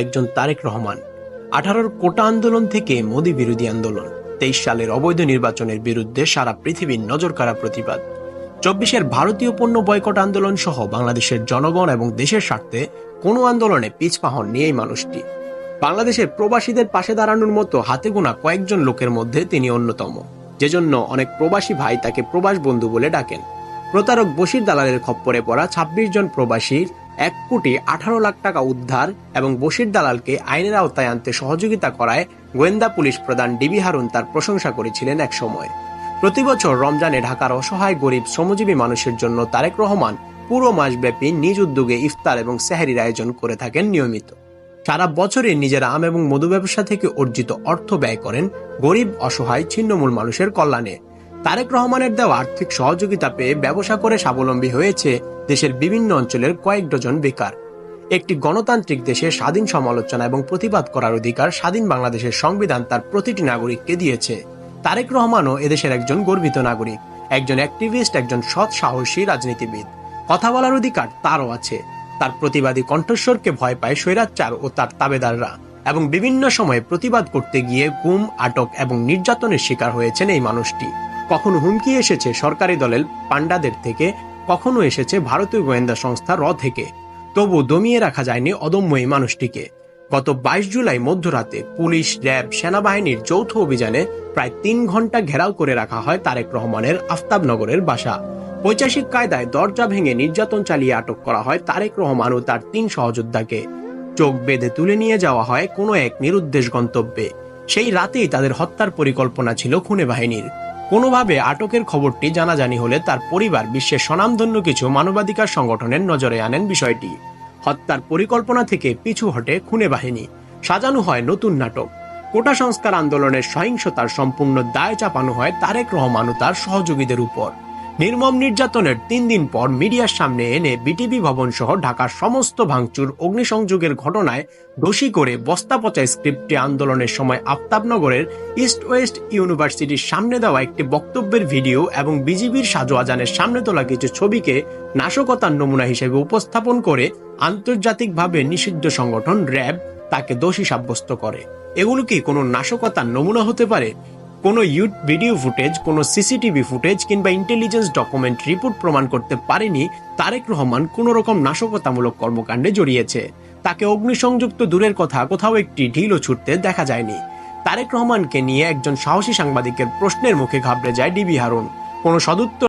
একজন তারেক রহমান, আঠারোর কোটা আন্দোলন থেকে মোদী বিরোধী আন্দোলন, তেইশ সালের অবৈধ নির্বাচনের বিরুদ্ধে সারা পৃথিবীর নজর কাড়া প্রতিবাদ। চব্বিশের ভারতীয় পণ্য বয়কট আন্দোলন সহ বাংলাদেশের জনগণ এবং দেশের স্বার্থে কোনো আন্দোলনে পিছপা হন নি এই মানুষটি। বাংলাদেশের প্রবাসীদের পাশে দাঁড়ানোর মতো হাতে গোনা কয়েকজন লোকের মধ্যে তিনি অন্যতম, যেজন্য অনেক প্রবাসী ভাই তাকে প্রবাস বন্ধু বলে ডাকেন। প্রতারক বশির দালালের খপ্পরে পড়া ছাব্বিশ জন প্রবাসীর এক কোটি আঠারো লাখ টাকা উদ্ধার এবং বশির দালালকে আইনের আওতায় আনতে সহযোগিতা করায় গোয়েন্দা পুলিশ প্রধান ডিবি হারুন তার প্রশংসা করেছিলেন এক সময়। প্রতি বছর রমজানে ঢাকার অসহায় গরিব শ্রমজীবী মানুষের জন্য তারেক রহমান পুরো মাসব্যাপী নিজ উদ্যোগে ইফতার এবং সেহারির আয়োজন করে থাকেন নিয়মিত। সারা বছরে নিজের আম এবং মধু ব্যবসা থেকে অর্জিত অর্থ ব্যয় করেন গরিব, অসহায়, ছিন্নমূল মানুষের কল্যাণে। তারেক রহমানের দেওয়া আর্থিক সহযোগিতা পেয়ে ব্যবসা করে স্বাবলম্বী হয়েছে দেশের বিভিন্ন অঞ্চলের কয়েক ডজন বেকার। একটি গণতান্ত্রিক দেশে স্বাধীন সমালোচনা এবং প্রতিবাদ করার অধিকার স্বাধীন বাংলাদেশের সংবিধান তার প্রতিটি নাগরিককে দিয়েছে। তারেক রহমানও এদেশের একজন গর্বিত নাগরিক, একজন অ্যাক্টিভিস্ট, একজন সৎ সাহসী রাজনীতিবিদ। কথা বলার অধিকার তারও আছে। তার প্রতিবাদী কণ্ঠস্বরকে ভয় পায় স্বৈরাচার ও তার তাবেদাররা এবং বিভিন্ন সময়ে প্রতিবাদ করতে গিয়ে গুম, আটক এবং নির্যাতনের শিকার হয়েছেন এই মানুষটি। কখনো হুমকি এসেছে সরকারি দলের পান্ডাদের থেকে, কখনো এসেছে ভারতীয় গোয়েন্দা সংস্থা র থেকে। তবু দমিয়ে রাখা যায়নি অদম্য এই মানুষটিকে। গত বাইশ জুলাই মধ্যরাতে পুলিশ, র্যাব, সেনাবাহিনীর যৌথ অভিযানে প্রায় তিন ঘণ্টা ঘেরাও করে রাখা হয় তারেক রহমানের আফতাবনগরের বাসা। পৈচাসিক কায়দায় দরজা ভেঙে নির্যাতন চালিয়ে আটক করা হয় তারেক রহমান ও তার তিন সহযোদ্ধাকে। চোখ বেঁধে তুলে নিয়ে যাওয়া হয় কোনো এক নিরুদ্দেশ গন্তব্যে। সেই রাতেই তাদের হত্যার পরিকল্পনা ছিল খুনে বাহিনীর। কোনোভাবে আটকের খবরটি জানাজানি হলে তার পরিবার বিশ্বের স্বনামধন্য কিছু মানবাধিকার সংগঠনের নজরে আনেন বিষয়টি। হত্যার পরিকল্পনা থেকে পিছু হটে খুনে বাহিনী। সাজানো হয় নতুন নাটক। কোটা সংস্কার আন্দোলনের সহিংসতার সম্পূর্ণ দায় চাপানো হয় তারেক রহমান ও তার সহযোগীদের উপর। নির্মম নির্যাতনের তিন দিন পর মিডিয়ার সামনে এনে বিটিভি ভবন সহ ঢাকার সমস্ত ভাঙচুর, অগ্নিসংযোগের ঘটনায় দোষী করে বস্তা পচা স্ক্রিপ্টে আন্দোলনের সময় আফতাবনগরের ইস্ট ওয়েস্ট ইউনিভার্সিটির সামনে দেওয়া একটি বক্তব্যের ভিডিও এবং বিজিবির সাজো আজানের সামনে তোলা কিছু ছবিকে নাশকতার নমুনা হিসেবে উপস্থাপন করে আন্তর্জাতিকভাবে নিষিদ্ধ সংগঠন র্যাব তাকে দোষী সাব্যস্ত করে। এগুলো কি কোনো নাশকতার নমুনা হতে পারে? কোনো ভিডিও ফুটেজ কোনো সিসিটিভি ফুটেজ কিংবা ইন্টেলিজেন্স ডকুমেন্ট রিপোর্ট প্রমাণ করতে পারেনি, তারেক রহমান কোনো রকম নাশকতামূলক কর্মকাণ্ডে জড়িয়েছে। তাকে অগ্নিসংযুক্ত দূরের কথা, কোথাও একটি ঢিলও ছুটতে দেখা যায়নি। তারেক রহমানকে নিয়ে একজন সাহসী সাংবাদিকের প্রশ্নের মুখে ঘাবড়ে যায় ডিবি হারুন। কোনো সদুত্তর